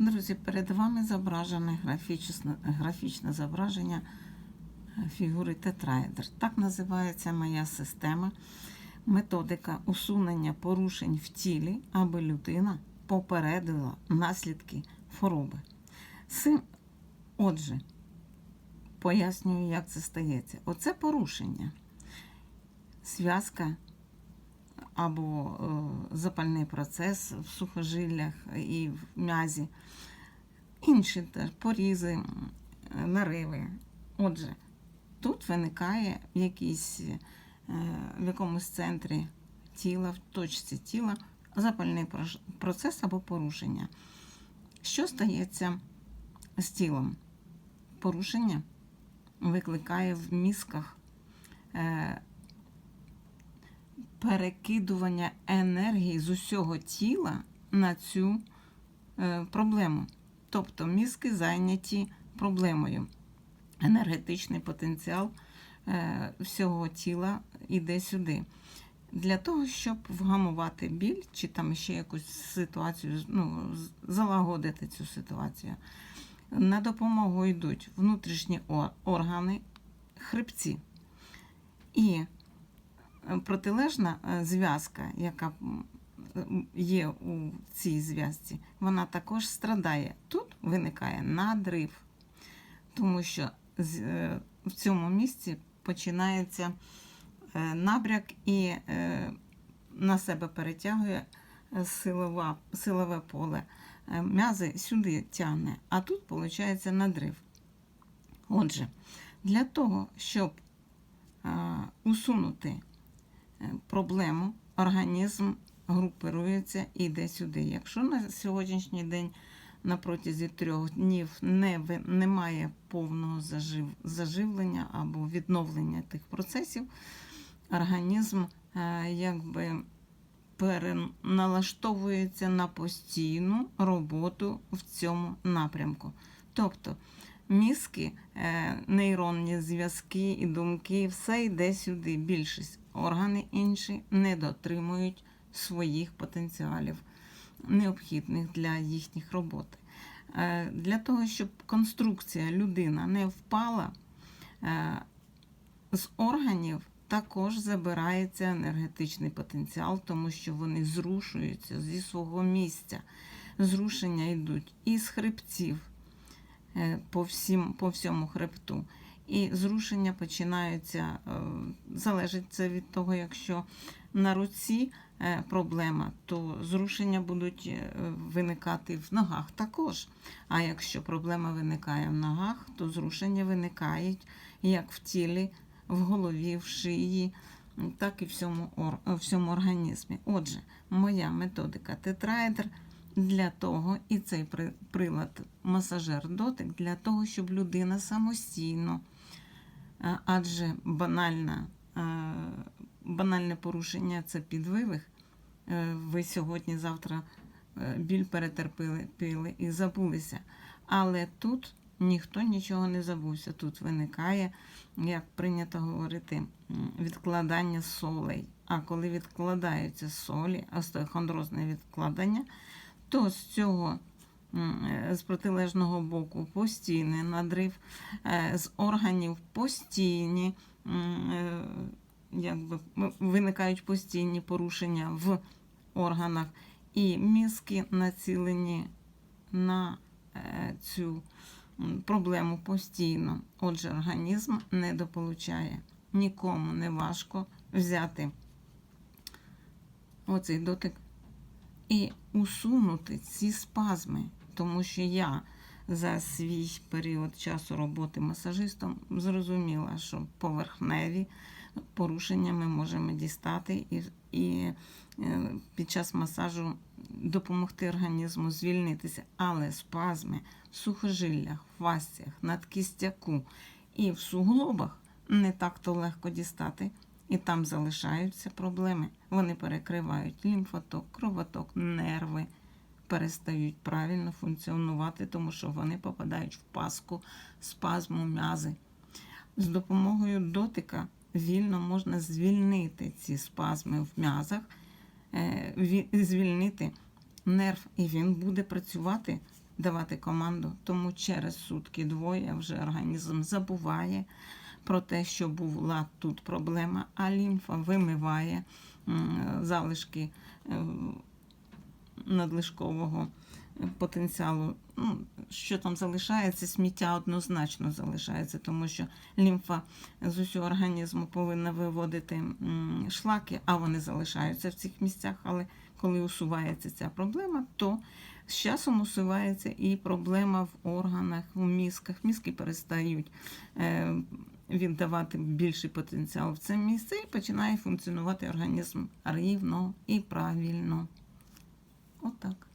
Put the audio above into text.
Друзі, перед вами зображене графічне, графічне зображення е, фігури тетраедр. Так називається моя система, методика усунення порушень в тілі, аби людина попередила наслідки хвороби. Сим, отже, пояснюю, як це стається. Оце порушення. Зв'язка або е, запальний процес в сухожиллях і в м'язі, інші теж порізи, нариви. Отже, тут виникає в е, в якомусь центрі тіла, в точці тіла запальний процес або порушення. Що стається з тілом? Порушення викликає в мізках е, перекидування енергії з усього тіла на цю е, проблему. Тобто мізки зайняті проблемою. Енергетичний потенціал е, всього тіла йде сюди. Для того, щоб вгамувати біль чи там ще якусь ситуацію, ну, залагодити цю ситуацію, на допомогу йдуть внутрішні органи, хребці. І протилежна е, зв'язка, яка є у цій зв'язці, вона також страдає. Тут виникає надрив, тому що е, в цьому місці починається е, набряк і на себе перетягує силова, силове поле. М'язи сюди тягне, а тут виходить надрив. Отже, для того, щоб усунути проблему, організм групирується і йде сюди. Якщо на сьогоднішній день на протязі трьох днів не, немає повного зажив, заживлення або відновлення тих процесів, організм е, якби переналаштовується на постійну роботу в цьому напрямку. Тобто мізки, е, нейронні зв'язки і думки, все йде сюди. Більшість органи інші не дотримують своїх потенціалів, необхідних для їхніх робот. Е, Для того, щоб конструкція людина не впала, е, з органів також забирається енергетичний потенціал, тому що вони зрушуються зі свого місця. Зрушення йдуть із хребців е, по, всім, по всьому хребту. І зрушення починаються, е, залежить це від того, якщо на руці е, проблема, то зрушення будуть е, виникати в ногах також. А якщо проблема виникає в ногах, то зрушення виникають як в тілі, в голові, в шиї, так і в всьому, в всьому організмі. Отже, моя методика тетраедр для того, і цей при- прилад масажер дотик для того, щоб людина самостійно, адже банальна, е, банальне порушення це підвивих. Е, Ви сьогодні-завтра е, біль перетерпіли і забулися. Але тут ніхто нічого не забувся. Тут виникає, як прийнято говорити, відкладання солей. А коли відкладаються солі, остеохондрозне відкладення, то з цього е, з протилежного боку постійний надрив, е, з органів постійні, е, якби виникають постійні порушення в органах, і мізки націлені на е, цю проблему постійно. Отже, організм недополучає. Нікому не важко взяти оцей дотик і усунути ці спазми, тому що я за свій період часу роботи масажистом зрозуміла, що поверхневі порушення ми можемо дістати і, і е, під час масажу допомогти організму звільнитися, але спазми в сухожиллях, в фасціях, надкістяку і в суглобах не так-то легко дістати. І там залишаються проблеми. Вони перекривають лімфоток, кровоток, нерви перестають правильно функціонувати, тому що вони попадають в паску спазму м'язи. З допомогою дотика вільно можна звільнити ці спазми в м'язах, е, звільнити нерв, і він буде працювати давати команду, тому через сутки двоє вже організм забуває про те, що була тут проблема, а лімфа вимиває залишки е, надлишкового потенціалу. Ну, що там залишається, сміття однозначно залишається, тому що лімфа з усього організму повинна виводити шлаки, а вони залишаються в цих місцях. Але коли усувається ця проблема, то з часом усувається і проблема в органах, в мізках. Мізки перестають е, віддавати більший потенціал в це місце і починає функціонувати організм рівно і правильно. Отак.